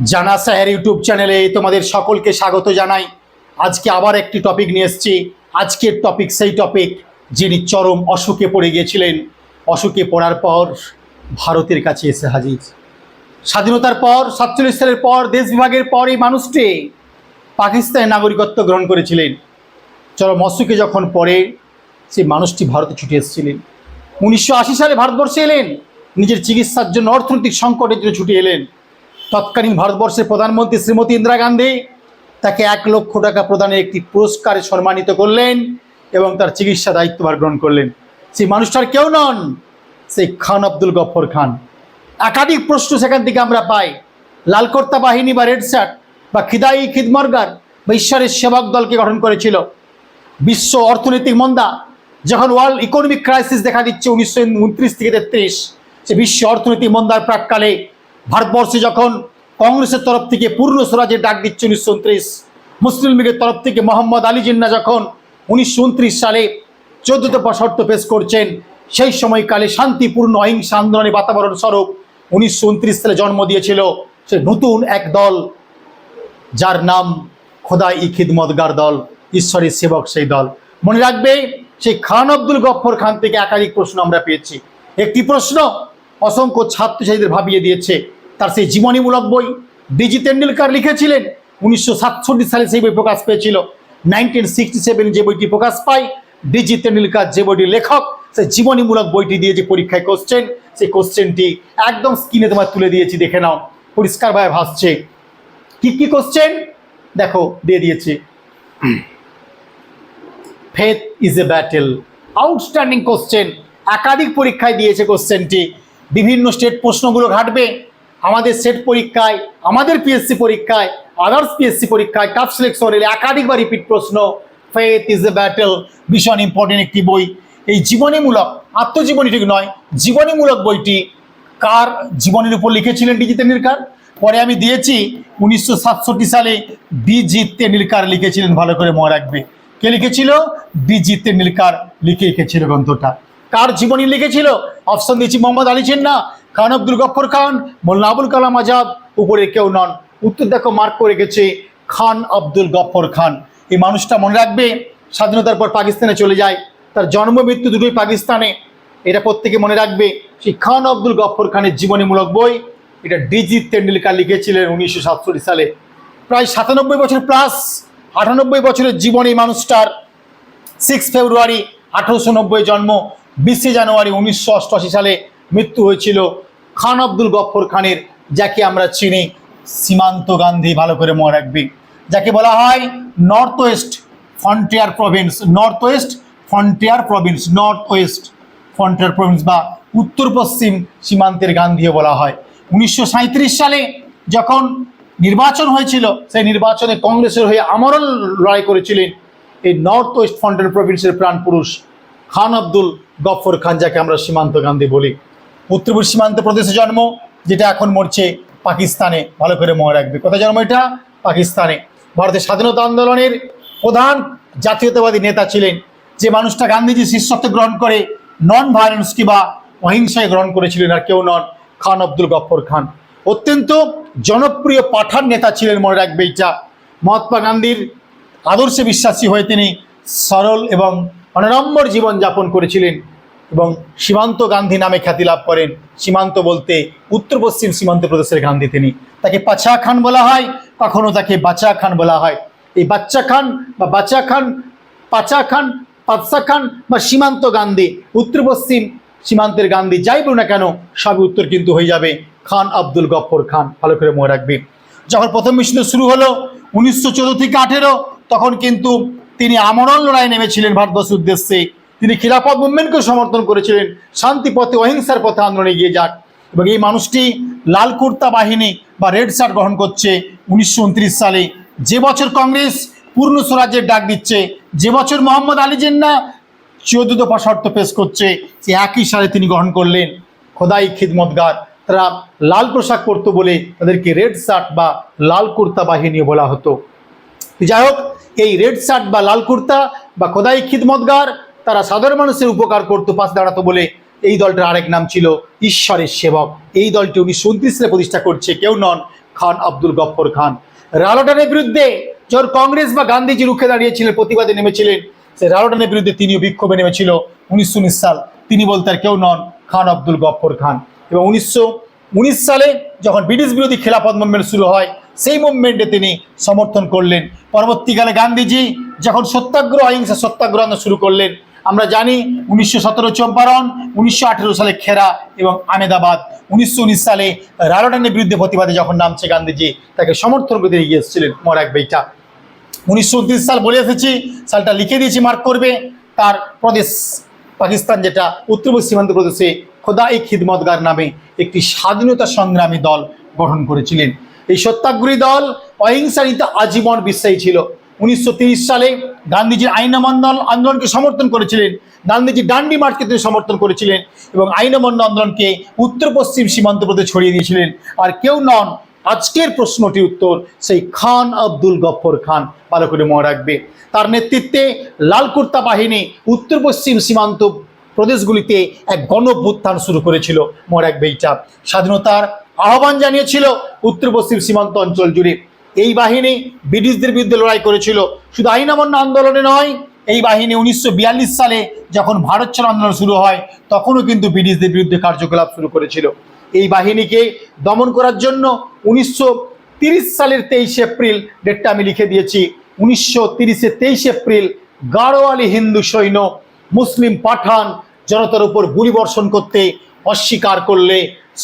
জানা sir YouTube চ্যানেলে তোমাদের সকলকে স্বাগত জানাই। আজকে আবার একটি টপিক নিয়ে এসেছি। আজকের টপিক সেই টপিক যিনি চরম অসুখে পড়ে গিয়েছিলেন। অসুখে পড়ার পর ভারতের কাছে এসে হাজির। স্বাধীনতার পর, সাতচল্লিশ সালের পর, দেশ বিভাগের পর এই মানুষটি পাকিস্তানের নাগরিকত্ব গ্রহণ করেছিলেন। চরম অসুখে যখন পড়ে, সেই মানুষটি ভারতে ছুটে এসেছিলেন। উনিশশো আশি সালে ভারতবর্ষে এলেন। নিজের চিকিৎসার জন্য অর্থনৈতিক সংকটের জন্য ছুটে এলেন। তৎকালীন ভারতবর্ষের প্রধানমন্ত্রী শ্রীমতী ইন্দিরা গান্ধী তাকে এক লক্ষ টাকা প্রদানের একটি পুরস্কারে সম্মানিত করলেন এবং তার চিকিৎসা দায়িত্বভার গ্রহণ করলেন। সেই মানুষটার কেউ নন, সেই খান আব্দুল গফর খান। একাধিক প্রশ্ন সেখান থেকে আমরা পাই। লালকর্তা বাহিনী বা রেড শার্ট বা খিদাই খিদমর্গার বা ঈশ্বরের সেবক দলকে গঠন করেছিল। বিশ্ব অর্থনৈতিক মন্দা যখন ওয়ার্ল্ড ইকোনমিক ক্রাইসিস দেখা দিচ্ছে উনিশশো উনত্রিশ থেকে তেত্রিশ, সে বিশ্ব অর্থনৈতিক মন্দার প্রাককালে ভারতবর্ষে যখন কংগ্রেসের তরফ থেকে পূর্ণ স্বরাজের ডাক দিচ্ছে উনিশশো উনত্রিশ, মুসলিম লীগের তরফ থেকে মোহাম্মদ আলী জিন্না যখন উনিশশো উনত্রিশ সালে চোদ্দ দফা শর্ত পেশ করছেন, সেই সময়কালে শান্তিপূর্ণ অহিংসা আন্দোলনের বাতাবরণ স্বরূপ উনিশশো উনত্রিশ সালে জন্ম দিয়েছিল সে নতুন এক দল, যার নাম খোদা ই খিদমতগার দল, ঈশ্বরের সেবক সেই দল। মনে রাখবে, সেই খান আব্দুল গফর খান থেকে একাধিক প্রশ্ন আমরা পেয়েছি। একটি প্রশ্ন অসংখ্য ছাত্রছাত্রীদের ভাবিয়ে দিয়েছে তার সেই জীবনীমূলক বই। ডিজি তেন্ডুলকার লিখেছিলেন, উনিশশো সাতষট্টি সালে সেই বই প্রকাশ পেয়েছিল। নাইনটিন সিক্সটি সেভেন যে বইটি প্রকাশ পায় ডিজি তেন্ডুলকার যে বইটির লেখক, সেই জীবনীমূলক বইটি দিয়ে যে পরীক্ষায় কোশ্চেন সেই কোশ্চেনটি একদম স্ক্রিনে তোমার তুলে দিয়েছি, দেখে নাও। পরিষ্কারভাবে ভাসছে। কি কি কোশ্চেন দেখো, দিয়ে দিয়েছি। Faith is a battle outstanding question একাধিক পরীক্ষায় দিয়েছে কোশ্চেনটি বিভিন্ন স্টেট প্রশ্নগুলো ঘাটবে। আমাদের সেট পরীক্ষায়, আমাদের পিএসসি পরীক্ষায় আদার্স পিএসসি পরীক্ষায় কাপ সিলেকশন এলে একাধিকবার রিপিট প্রশ্ন। ফেথ ইজ এ ব্যাটেল ভীষণ ইম্পর্টেন্ট একটি বই। এই জীবনীমূলক, আত্মজীবনী ঠিক নয়, জীবনীমূলক বইটি কার জীবনের উপর লিখেছিলেন ডিজি তেন্ডুলকার? পরে আমি দিয়েছি, উনিশশো সাতষট্টি সালে ডিজি তেন্ডুলকার লিখেছিলেন, ভালো করে মনে রাখবে। কে লিখেছিল? ডিজি তেন্ডুলকার লিখে লিখেছিল গ্রন্থটা। কার জীবনী লিখেছিল? অপশন দিয়েছি মোহাম্মদ আলী জিন্না খান আব্দুল গফর খান মোল্লা আবুল কালাম আজাদ উপরে কেউ নন। উত্তর দেখো মার্ক করে গেছে খান আব্দুল গফর খান এই মানুষটা মনে রাখবে, স্বাধীনতার পর পাকিস্তানে চলে যায়, তার জন্ম মৃত্যু দুটোই পাকিস্তানে। এটা প্রত্যেকে মনে রাখবে, সেই খান আব্দুল গফর খানের জীবনীমূলক বই, এটা ডিজি তেন্ডুলকার লিখেছিলেন উনিশশো সাতষট্টি সালে। প্রায় সাতানব্বই বছর প্লাস আটানব্বই বছরের জীবন মানুষটার। সিক্স ফেব্রুয়ারি আঠারোশো নব্বই জন্ম। বিশে জানুয়ারি উনিশশো অষ্টআশি সালে মৃত্যু হয়েছিল খান আব্দুল গফর খানের, যাকে আমরা চিনি সীমান্ত গান্ধী, ভালো করে মনে রাখবি। যাকে বলা হয় North West Frontier Province North West Frontier Province North West Frontier Province বা উত্তর পশ্চিম সীমান্তের গান্ধীও বলা হয়। উনিশশো সাঁইত্রিশ সালে যখন নির্বাচন হয়েছিল, সেই নির্বাচনে কংগ্রেসের হয়ে আমরণ লড়াই করেছিলেন এই নর্থ ওয়েস্ট ফ্রন্টিয়ার প্রভিন্সের প্রাণ পুরুষ খান আব্দুল গফর খান, যাকে আমরা সীমান্ত গান্ধী বলি। উত্তর পূর্ব সীমান্ত প্রদেশে জন্ম, যেটা এখন মরছে পাকিস্তানে। ভালো করে মনে রাখবে। কোথায় জন্ম এটা? পাকিস্তানে। ভারতের স্বাধীনতা আন্দোলনের প্রধান জাতীয়তাবাদী নেতা ছিলেন যে মানুষটা গান্ধীজি শিষ্যত্ব গ্রহণ করে নন ভায়োলেন্স কিংবা অহিংসায় গ্রহণ করেছিলেন আর কেউ নন খান আব্দুল গফর খান। অত্যন্ত জনপ্রিয় পাঠান নেতা ছিলেন মনে রাখবে এইটা মহাত্মা গান্ধীর আদর্শে বিশ্বাসী হয়ে তিনি সরল এবং অনরম্বর জীবন যাপন করেছিলেন এবং সীমান্ত গান্ধী নামে খ্যাতি লাভ করেন। সীমান্ত বলতে উত্তর পশ্চিম সীমান্ত প্রদেশের গান্ধী তিনি। তাকে পাচা খান বলা হয়, কখনো তাকে বাচা খান বলা হয়। এই বাচ্চা খান বা বাচা খান, পাচা খান পাতসা খান বা সীমান্ত গান্ধী, উত্তর পশ্চিম সীমান্তের গান্ধী যাই বলুন না কেন, সবই উত্তর কিন্তু হয়ে যাবে খান আব্দুল গফর খান। ভালো করে মনে রাখবে যখন প্রথম বিশ্বযুদ্ধ শুরু হলো, উনিশশো চোদ্দ থেকে আঠেরো, তখন কিন্তু তিনি আমরণ লড়াই নেমেছিলেন ভারতবর্ষের উদ্দেশ্যে। তিনি খিলাফত মুভমেন্টকে সমর্থন করেছিলেন। শান্তি পথে অহিংসার পথে আন্দোলনে এগিয়ে যাক। এবং এই মানুষটি লাল কুর্তা বাহিনী বা রেড শার্ট গ্রহণ করছে উনিশশো উনত্রিশ সালে। যে বছর কংগ্রেস পূর্ণ স্বরাজ্যের ডাক দিচ্ছে, যে বছর মোহাম্মদ আলী জিন্না চৌদ্দ দফা শর্ত পেশ করছে, সে একই সালে তিনি গ্রহণ করলেন। খোদাই খিদমতগার। তারা লাল পোশাক পরতো বলে তাদেরকে রেড শার্ট বা লাল কুর্তা বাহিনী বলা হতো। যাই হোক এই রেড শার্ট বা লাল কুর্তা বা খোদাই খিদমতগার তারা সাধারণ মানুষের উপকার করতো, পাশ দাঁড়াতো বলে এই দলটার আরেক নাম ছিল ঈশ্বরের সেবক। এই দলটি উনিশশো উনত্রিশ সালে প্রতিষ্ঠা করছে, কেউ নন খান আব্দুল গফর খান। রালোটানের বিরুদ্ধে যখন কংগ্রেস বা গান্ধীজি রুখে দাঁড়িয়েছিলেন, প্রতিবাদে নেমেছিলেন, সেই রালোটানের বিরুদ্ধে তিনিও বিক্ষোভে নেমেছিল। উনিশশো উনিশ সাল তিনি বলতে আর কেউ নন খান আব্দুল গফর খান। এবং উনিশশো উনিশ সালে যখন ব্রিটিশ বিরোধী খেলাফত মুভমেন্ট শুরু হয়, সেই মুভমেন্টে তিনি সমর্থন করলেন। পরবর্তীকালে গান্ধীজি যখন সত্যাগ্রহ, অহিংসা সত্যাগ্রহ শুরু করলেন, আমরা জানি উনিশশো সতেরো চম্পারণ, উনিশশো আঠেরো সালে খেরা এবং আমেদাবাদ। উনিশশো উনিশ সালে রালোটানের বিরুদ্ধে প্রতিবাদে যখন নামছে গান্ধীজি, তাকে সমর্থন করতে এগিয়ে এসেছিলেন মরাক বেইটা উনিশশো উনত্রিশ সাল বলে এসেছি, সালটা লিখে দিয়েছি মার্ক করবে, তার প্রদেশ পাকিস্তান যেটা উত্তর সীমান্ত প্রদেশে খোদাই খিদমতগার নামে একটি স্বাধীনতা সংগ্রামী দল গঠন করেছিলেন। এই সত্যাগ্রহী দল অহিংসা আজীবন বিশ্বাসী ছিল। উনিশশো সালে গান্ধীজির আইন আন্দোলনকে সমর্থন করেছিলেন। গান্ধীজি ডান্ডি মার্চকে তিনি সমর্থন করেছিলেন এবং আইন আন্দোলনকে উত্তর পশ্চিম সীমান্ত প্রদেশে ছড়িয়ে দিয়েছিলেন। আর কেউ নন আজকের প্রশ্নটি উত্তর সেই খান আব্দুল গফর খান। ভালো করে মনে রাখবে। তার নেতৃত্বে লাল কুর্তা বাহিনী উত্তর পশ্চিম সীমান্ত প্রদেশগুলিতে এক গণভ্যুত্থান শুরু করেছিল। মনে রাখবে বেইটা স্বাধীনতার আহ্বান জানিয়েছিল উত্তর পশ্চিম সীমান্ত অঞ্চল জুড়ে। এই বাহিনী ব্রিটিশদের বিরুদ্ধে লড়াই করেছিল। শুধু আইন অমান্য আন্দোলনে নয়, এই বাহিনী উনিশশো বিয়াল্লিশ সালে যখন ভারত ছাড়ো আন্দোলন শুরু হয়, তখনও কিন্তু ব্রিটিশদের বিরুদ্ধে কার্যকলাপ শুরু করেছিল। এই বাহিনীকে দমন করার জন্য উনিশশো সালের তেইশে এপ্রিল ডেটটা আমি লিখে দিয়েছি। উনিশশো তিরিশে তেইশে এপ্রিল গাড়োয়ালি হিন্দু সৈন্য মুসলিম পাঠান জনতার উপর গুলি বর্ষণ করতে অস্বীকার করলে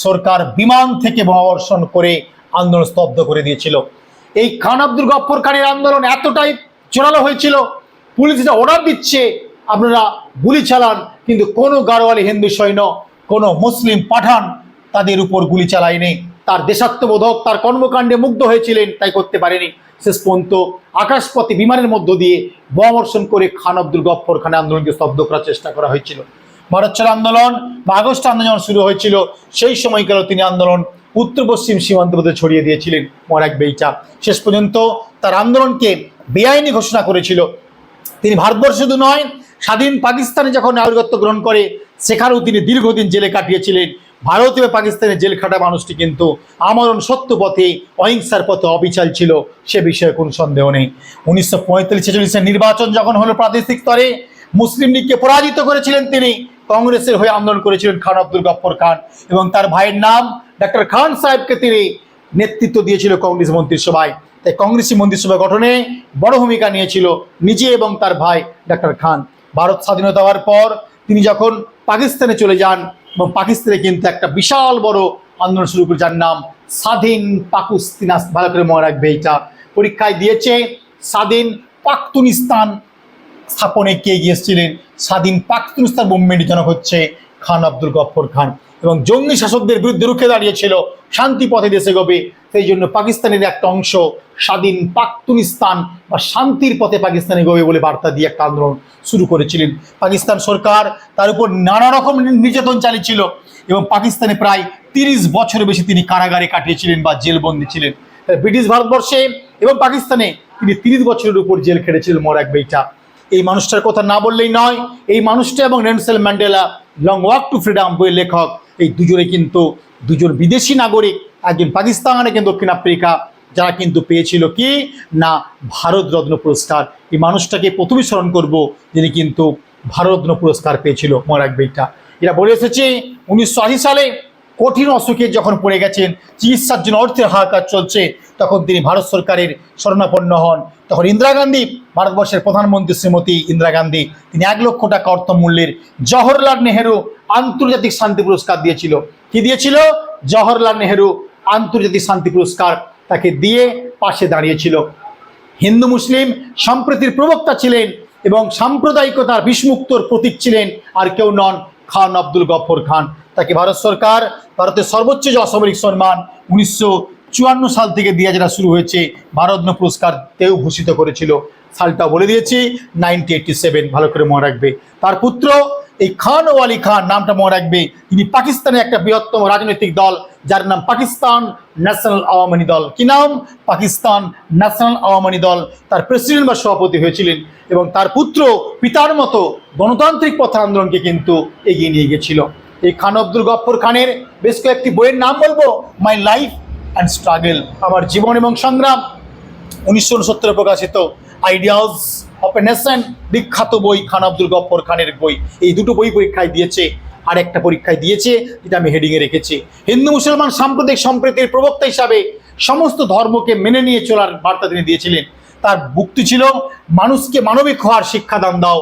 সরকার বিমান থেকে বোমাবর্ষণ করে আন্দোলন স্তব্ধ করে দিয়েছিল। এই খান আব্দুল গফর খানের আন্দোলন এতটাই জোরালো হয়েছিল, পুলিশ এটা অর্ডার দিচ্ছে, আপনারা গুলি চালান, কিন্তু কোনো গাড়োয়ালি হিন্দু সৈন্য, কোনো মুসলিম পাঠান তাদের উপর গুলি চালায়নি। তার দেশাত্মবোধক, তার কর্মকাণ্ডে মুগ্ধ হয়েছিলেন, তাই করতে পারেনি। শেষ পর্যন্ত আকাশপথে বিমানের মধ্য দিয়ে বোমাবর্ষণ করে খান আব্দুল গফর খানের আন্দোলনকে স্তব্ধ করার চেষ্টা করা হয়েছিল। ভারত আন্দোলন বা আগস্ট আন্দোলন শুরু হয়েছিল। সেই সময়কালেও তিনি আন্দোলন উত্তর পশ্চিম সীমান্ত পথে ছড়িয়ে দিয়েছিলেন। মরাক বেইটা শেষ পর্যন্ত তার আন্দোলনকে বেআইনি ঘোষণা করেছিল। তিনি ভারতবর্ষ শুধু নয়, স্বাধীন পাকিস্তানে যখন নাগরিকত্ব গ্রহণ করে, সেখানেও তিনি দীর্ঘদিন জেলে কাটিয়েছিলেন। ভারত এবং পাকিস্তানে জেল খাটা মানুষটি কিন্তু আমরণ সত্য পথে, অহিংসার পথে অবিচাল ছিল, সে বিষয়ে কোনো সন্দেহ নেই। উনিশশো পঁয়তাল্লিশ ছেচল্লিশের নির্বাচন যখন হলো প্রাদেশিক স্তরে, মুসলিম লীগকে পরাজিত করেছিলেন তিনি। কংগ্রেসের হয়ে আন্দোলন করেছিলেন খান আব্দুল গফর খান এবং তার ভাইয়ের নাম ডাক্তার খান সাহেবকে তিনি নেতৃত্ব দিয়েছিল কংগ্রেস মন্ত্রিসভায়। তাই কংগ্রেসি মন্ত্রিসভা গঠনে বড় ভূমিকা নিয়েছিল নিজে এবং তার ভাই ডাক্তার খান। ভারত স্বাধীনতা হওয়ার পর তিনি যখন পাকিস্তানে চলে যান এবং পাকিস্তানে কিন্তু একটা বিশাল বড় আন্দোলন শুরু করে, যার নাম স্বাধীন পাকুস্তিনাস ভালো করে মনে রাখবে এইটা পরীক্ষায় দিয়েছে, স্বাধীন পাকতুনিস্তান স্থাপনে কে গিয়েছিলেন? স্বাধীন পাকতুনিস্তান মুভমেন্টের জনক হচ্ছে খান আব্দুল গফর খান। এবং জঙ্গি শাসকদের বিরুদ্ধে রুখে দাঁড়িয়েছিল শান্তি পথে দেশে গবে। সেই জন্য পাকিস্তানের একটা অংশ স্বাধীন পাকতুনিস্তান বা শান্তির পথে পাকিস্তানে গবে বলে বার্তা দিয়ে একটা আন্দোলন শুরু করেছিলেন। পাকিস্তান সরকার তার উপর নানা রকম নির্যাতন চালিয়েছিল এবং পাকিস্তানে প্রায় তিরিশ বছরের বেশি তিনি কারাগারে কাটিয়েছিলেন বা জেলবন্দি ছিলেন। ব্রিটিশ ভারতবর্ষে এবং পাকিস্তানে তিনি তিরিশ বছরের উপর জেল খেটেছিলেন মোরাক বেইটা। এই মানুষটার কথা না বললেই নয়, এই মানুষটা এবং Nelson Mandela Long Walk to Freedom বইয়ের লেখক এই দুজনে কিন্তু দুজন বিদেশি নাগরিক, একজন পাকিস্তান একজন দক্ষিণ আফ্রিকা, যারা কিন্তু পেয়েছিল কি? না, ভারত রত্ন পুরস্কার। এই মানুষটাকে প্রথমে স্মরণ করব যিনি কিন্তু ভারতরত্ন পুরস্কার পেয়েছিল মরাক বেইটা এরা বলে এসেছে, উনিশশো আশি সালে কঠিন অসুখে যখন পড়ে গেছেন, চিকিৎসার জন্য অর্থের হাহাকার চলছে, তখন তিনি ভারত সরকারের শরণাপন্ন হন। তখন ইন্দিরা গান্ধী ভারতবর্ষের প্রধানমন্ত্রী শ্রীমতী ইন্দিরা গান্ধী, তিনি এক লক্ষ টাকা অর্থমূল্যের জওহরলাল নেহেরু আন্তর্জাতিক শান্তি পুরস্কার দিয়েছিল। কি দিয়েছিল? জওহরলাল নেহেরু আন্তর্জাতিক শান্তি পুরস্কার তাকে দিয়ে পাশে দাঁড়িয়েছিল। হিন্দু মুসলিম সম্প্রীতির প্রবক্তা ছিলেন এবং সাম্প্রদায়িকতার বিষ্মুক্তর প্রতীক ছিলেন আর কেউ নন খান আব্দুল গফর খান। তাকে ভারত সরকার, ভারতের সর্বোচ্চ যে অসামরিক সম্মান, উনিশশো চুয়ান্ন সাল থেকে দিয়ে যেটা শুরু হয়েছে, ভারতরত্ন পুরস্কার তেও ভূষিত করেছিল। সালটা বলে দিয়েছি নাইনটি এইটটি সেভেন ভালো করে মনে রাখবে। তার পুত্র, এই খান ও আলী খান, নামটা মনে রাখবে। তিনি পাকিস্তানের একটা বৃহত্তম রাজনৈতিক দল, যার নাম পাকিস্তান ন্যাশনাল আওয়ামী দল। কি নাম? পাকিস্তান ন্যাশনাল আওয়ামী দল। তার প্রেসিডেন্ট বা সভাপতি হয়েছিলেন এবং তার পুত্র পিতার মতো গণতান্ত্রিক পথ আন্দোলনকে কিন্তু এগিয়ে নিয়ে গেছিল। এই খান আব্দুল গফর খানের বেশ কয়েকটি বইয়ের নাম বলব মাই লাইফ অ্যান্ড স্ট্রাগল আমার জীবন এবং সংগ্রাম, উনিশশো উনসত্তরে প্রকাশিত আইডিয়াস অফ এ নেশন বিখ্যাত বই খান আব্দুল গফর খানের বই। এই দুটো বই পরীক্ষায় দিয়েছে আর একটা পরীক্ষায় দিয়েছে, যেটা আমি হেডিংয়ে রেখেছি। হিন্দু, মুসলমান, সাম্প্রদায়িক সম্প্রীতির প্রবক্তা হিসাবে সমস্ত ধর্মকে মেনে নিয়ে চলার বার্তা তিনি দিয়েছিলেন। তার বুক্তি ছিল, মানুষকে মানবিক হওয়ার শিক্ষাদান দাও,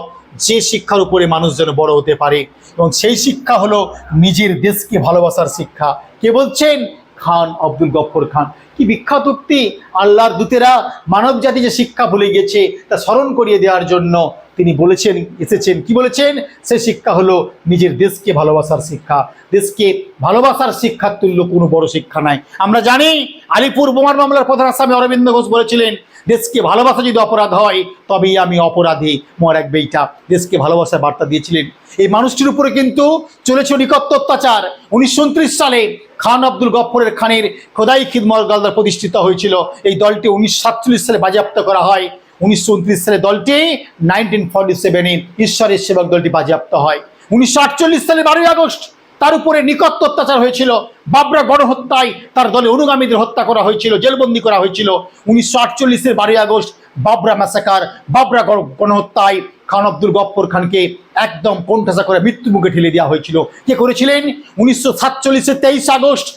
যে শিক্ষার উপরে মানুষ যেন বড় হতে পারে। এবং সেই শিক্ষা হলো নিজের দেশকে ভালোবাসার শিক্ষা। কে বলছেন? খান, আব্দুল গফর খান। কি বিখ্যাত উক্তি? আল্লাহর দূতেরা মানব জাতি যে শিক্ষা ভুলে গেছে, তা স্মরণ করিয়ে দেওয়ার জন্য তিনি বলেছেন, এসেছেন। কি বলেছেন? সে শিক্ষা হলো নিজের দেশকে ভালোবাসার শিক্ষা। দেশকে ভালোবাসার শিক্ষার তুল্য কোনো বড় শিক্ষা নাই। আমরা জানি, আলিপুর বোমার মামলার প্রধান আসামি অরবিন্দ ঘোষ বলেছিলেন, দেশকে ভালোবাসা যদি অপরাধ হয়, তবেই আমি অপরাধী। মোর এক বেইটা। দেশকে ভালোবাসার বার্তা দিয়েছিলেন। এই মানুষটির উপরে কিন্তু চলেছে নিকট অত্যাচার। উনিশশো উনত্রিশ সালে খান আব্দুল গফরের খানের খোদাই খিদমল গালদার প্রতিষ্ঠিত হয়েছিল। এই দলটি উনিশশো সাতচল্লিশ সালে বাজেয়াপ্ত করা হয়। উনিশশো উনত্রিশ সালে দলটি নাইনটিন ফর্টি সেভেনে ঈশ্বরের সেবক দলটি বাজেয়াপ্ত হয়। উনিশশো আটচল্লিশ সালে বারোই আগস্ট তার উপরে নিকট অত্যাচার হয়েছিল। বাবরা গণহত্যায় তার দলে অনুগামীদের হত্যা করা হয়েছিল, জেলবন্দি করা হয়েছিল। উনিশশো আটচল্লিশের বারোই আগস্ট বাবরা ম্যাসাকার বাবরা গণ- গণহত্যায় খান আব্দুল গফর খানকে একদম কোণঠাসা করে মৃত্যু মুখে ঠেলে দেওয়া হয়েছিল। কে করেছিলেন? উনিশশো সাতচল্লিশের তেইশ আগস্ট।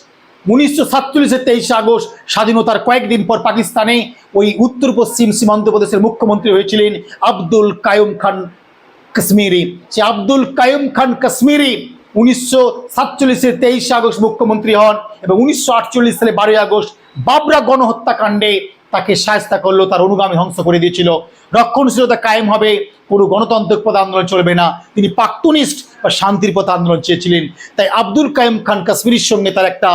উনিশশো সাতচল্লিশের তেইশে আগস্ট, স্বাধীনতার কয়েকদিন পর পাকিস্তানে ওই উত্তর পশ্চিম সীমান্ত প্রদেশের মুখ্যমন্ত্রী হয়েছিলেন আব্দুল কায়ুম খান কাশ্মীরি। সে আব্দুল কায়ুম খান কাশ্মীরি উনিশশো সাতচল্লিশের তেইশে আগস্ট মুখ্যমন্ত্রী হন এবং উনিশশো আটচল্লিশ সালে বারোই আগস্ট বাবরা গণহত্যাকাণ্ডে তাকে সায়স্তা করল, তার অনুগামী ধ্বংস করে দিয়েছিল। রক্ষণশীলতা কায়েম হবে, কোনো গণতান্ত্রিক পথ আন্দোলন চলবে না। তিনি পাক্তুনিস্ট বা শান্তির পথ আন্দোলন চেয়েছিলেন। তাই আব্দুল কায়েম খান কাশ্মীরের সঙ্গে তার একটা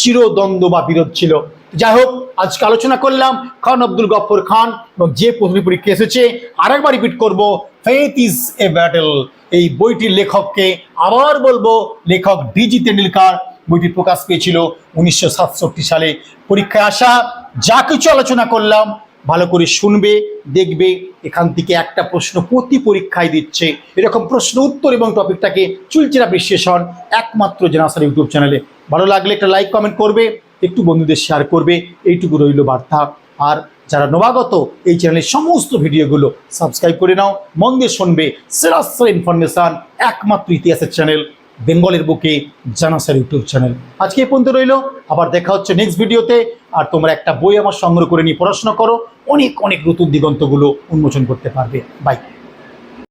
চিরদ্বন্দ্ব বা বিরোধ ছিল। যাই হোক, আজকে আলোচনা করলাম খান আব্দুল গফর খান এবং যে প্রশ্ন পরীক্ষা এসেছে, আরেকবার রিপিট করব ফেথ ইজ এ ব্যাটেল এই বইটির লেখককে আবার বলব, লেখক ডিজি তেন্ডুলকার। বইটি প্রকাশ পেয়েছিল উনিশশো সাতষট্টি সালে। পরীক্ষায় আসা, যা কিছু আলোচনা করলাম, ভালো করে শুনবে, দেখবে, এখান থেকে একটা প্রশ্ন প্রতি পরীক্ষায় দিচ্ছে। এরকম প্রশ্ন উত্তর এবং টপিকটাকে চুলচেরা বিশ্লেষণ, একমাত্র জেনাসার ইউটিউব চ্যানেলে। ভালো লাগলে একটা লাইক কমেন্ট করবে, একটু বন্ধুদের শেয়ার করবে, এইটুকু রইল বার্তা। আর যারা নবাগত, এই চ্যানেলের সমস্ত ভিডিওগুলো সাবস্ক্রাইব করে নাও, মন দিয়ে শুনবে। সেরা ইনফরমেশান একমাত্র ইতিহাসের চ্যানেল বেঙ্গলের বুকে জানাসার ইউটিউব চ্যানেল। আজকে এই পর্যন্ত রইল। আবার দেখা হচ্ছে নেক্সট ভিডিওতে। আর তোমরা একটা বই আমার সংগ্রহ করে নিয়ে পড়াশোনা করো। অনেক অনেক নতুন দিগন্তগুলো উন্মোচন করতে পারবে। বাই